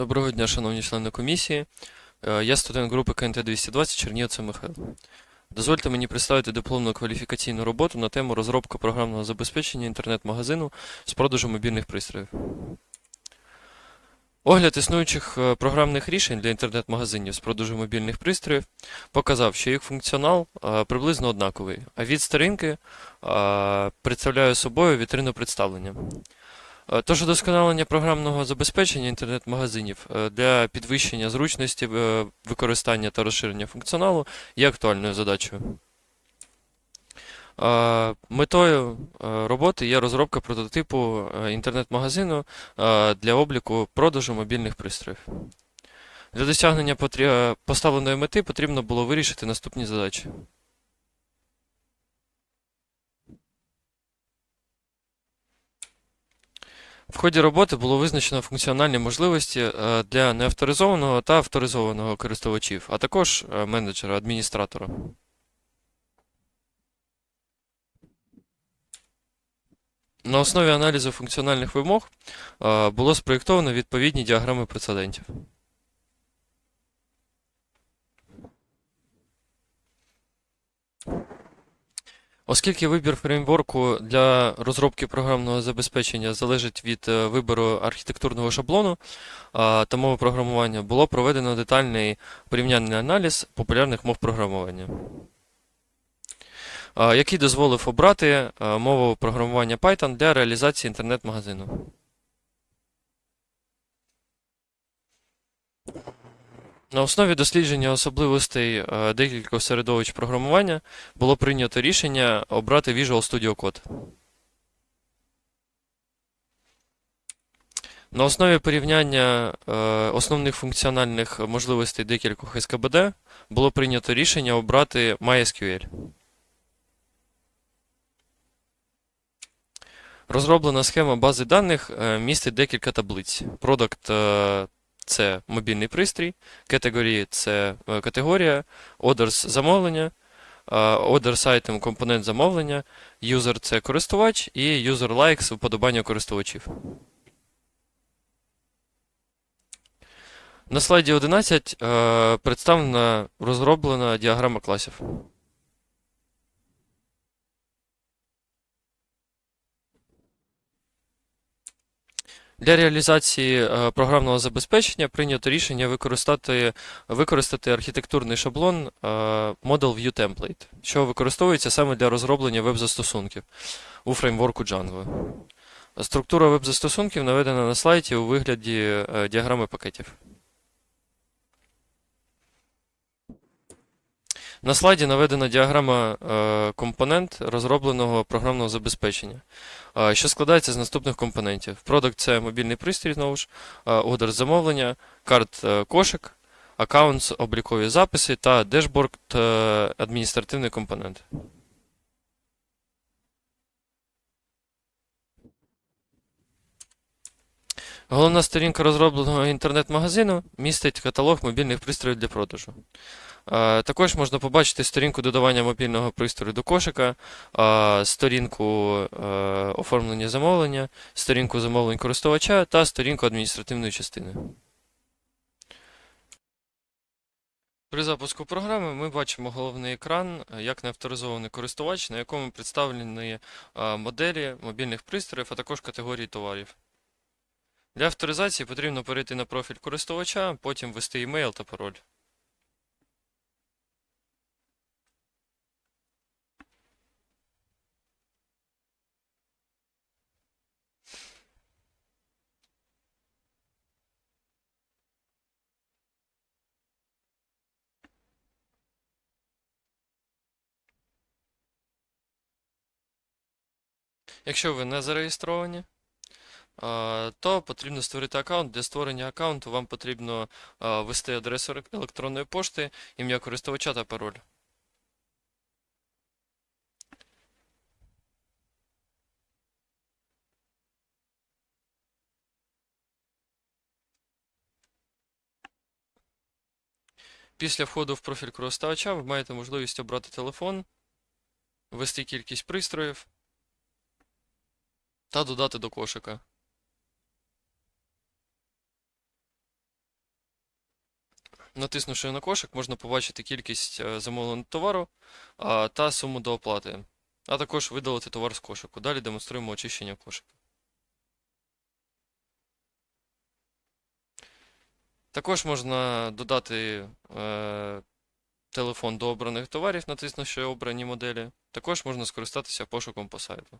Доброго дня, шановні члени комісії. Е, Я студент групи КНТ 220 Чернігівцев Михайло. Дозвольте мені представити дипломну кваліфікаційну роботу на тему розробка програмного забезпечення інтернет-магазину з продажу мобільних пристроїв. Огляд існуючих е, програмних рішень для інтернет-магазинів з продажу мобільних пристроїв показав, що їх функціонал е, приблизно однаковий, а від сторінки представляє собою вітрину представлення. Е, Тож удосконалення програмного забезпечення інтернет-магазинів е, для підвищення зручності е, використання та розширення функціоналу є актуальною задачею. Метою роботи є розробка прототипу інтернет-магазину для обліку продажу мобільних пристроїв. Для досягнення поставленої мети потрібно було вирішити наступні задачі. В ході роботи було визначено функціональні можливості е, для неавторизованого та авторизованого користувачів, а також е, менеджера, адміністратора. На основі аналізу функціональних вимог е, було спроєктовано відповідні діаграми прецедентів. Оскільки вибір фреймворку для розробки програмного забезпечення залежить від е, вибору архітектурного шаблону та мови програмування, було проведено детальний порівняльний аналіз популярних мов програмування, який дозволив обрати мову програмування Python для реалізації інтернет-магазину. На основі дослідження особливостей е, декількох середовищ програмування було прийнято рішення обрати Visual Studio Code. На основі порівняння е, основних функціональних можливостей декількох СКБД було прийнято рішення обрати MySQL. Розроблена схема бази даних е, містить декілька таблиць. Product це мобільний пристрій, категорії це е, категорія, orders замовлення, е, orders item компонент замовлення, user це користувач і user likes вподобання користувачів. На слайді 11 е, представлена розроблена діаграма класів. Для реалізації е, програмного забезпечення прийнято рішення використати, використати архітектурний шаблон е, Model View Template, що використовується саме для розроблення веб-застосунків у фреймворку Django. Структура веб-застосунків наведена на слайді у вигляді е, діаграми пакетів. На слайді наведена діаграма е, компонент розробленого програмного забезпечення, е, що складається з наступних компонентів. Продукт – це мобільний пристрій, знову ж, е, ордер замовлення, карт кошик, аккаунт, облікові записи та дешборд адміністративний компонент. Головна сторінка розробленого інтернет-магазину містить каталог мобільних пристроїв для продажу. Також можна побачити сторінку додавання мобільного пристрою до кошика, сторінку е, оформлення замовлення, сторінку замовлень користувача та сторінку адміністративної частини. При запуску програми ми бачимо головний екран як неавторизований користувач, на якому представлені е, моделі мобільних пристроїв, а також категорії товарів. Для авторизації потрібно перейти на профіль користувача, потім ввести імейл та пароль. Якщо ви не зареєстровані, то потрібно створити аккаунт. Для створення аккаунту вам потрібно ввести адресу електронної пошти, ім'я користувача та пароль. Після входу в профіль користувача ви маєте можливість обрати телефон, ввести кількість пристроїв та додати до кошика. Натиснувши на кошик, можна побачити кількість е, замовленого товару та суму до оплати, а також видалити товар з кошику. Далі демонструємо очищення кошика. Також можна додати е, телефон до обраних товарів, натиснувши обрані моделі. Також можна скористатися пошуком по сайту.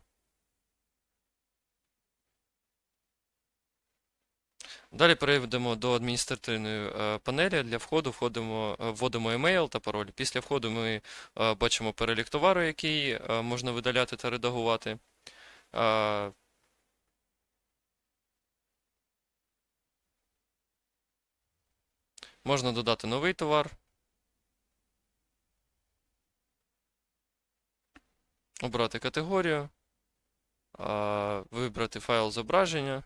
Далі перейдемо до адміністративної е, панелі. Для входу входимо, е, вводимо email та пароль. Після входу ми е, бачимо перелік товару, який можна видаляти та редагувати. Можна додати новий товар. Обрати категорію, вибрати файл зображення.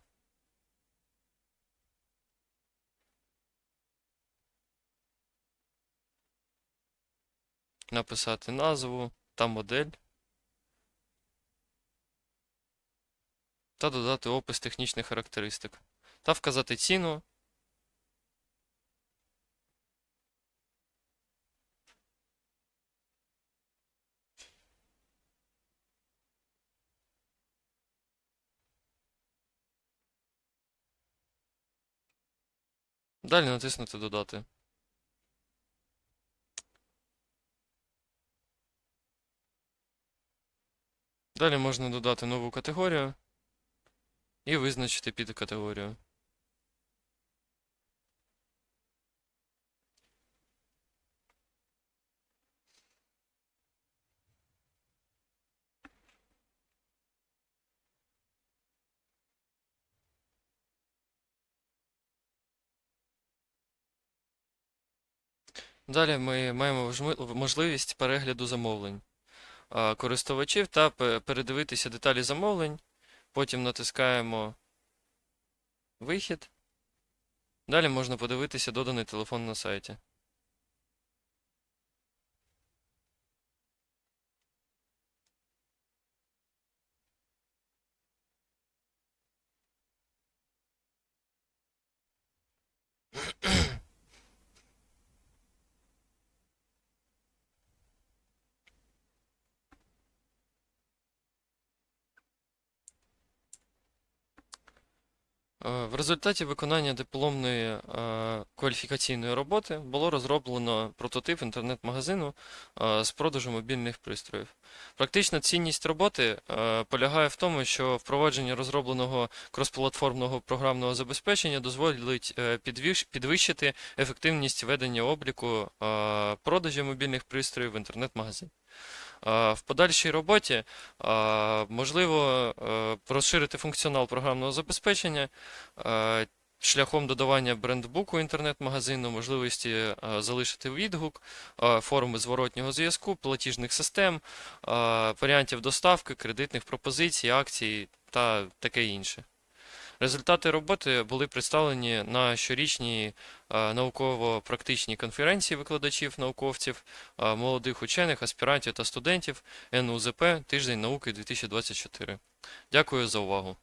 Написати назву та модель та додати опис технічних характеристик та вказати ціну. Далі натиснути Додати. Далі можна додати нову категорію і визначити підкатегорію. Далі ми маємо можливість перегляду замовлень користувачів та передивитися деталі замовлень. Потім натискаємо Вихід. Далі можна подивитися доданий телефон на сайті. В результаті виконання дипломної е, кваліфікаційної роботи було розроблено прототип інтернет-магазину е, з продажу мобільних пристроїв. Практична цінність роботи е, полягає в тому, що впровадження розробленого кросплатформного програмного забезпечення дозволить е, підвищити ефективність ведення обліку е, продажів мобільних пристроїв в інтернет-магазин. В подальшій роботі можливо е, розширити функціонал програмного забезпечення е, шляхом додавання брендбуку інтернет-магазину, можливості е, залишити відгук, форми зворотнього зв'язку, платіжних систем, варіантів доставки, кредитних пропозицій, акцій та таке інше. Результати роботи були представлені на щорічній е, науково-практичній конференції викладачів, науковців, е, молодих учених, аспірантів та студентів НУЗП Тиждень науки 2024. Дякую за увагу.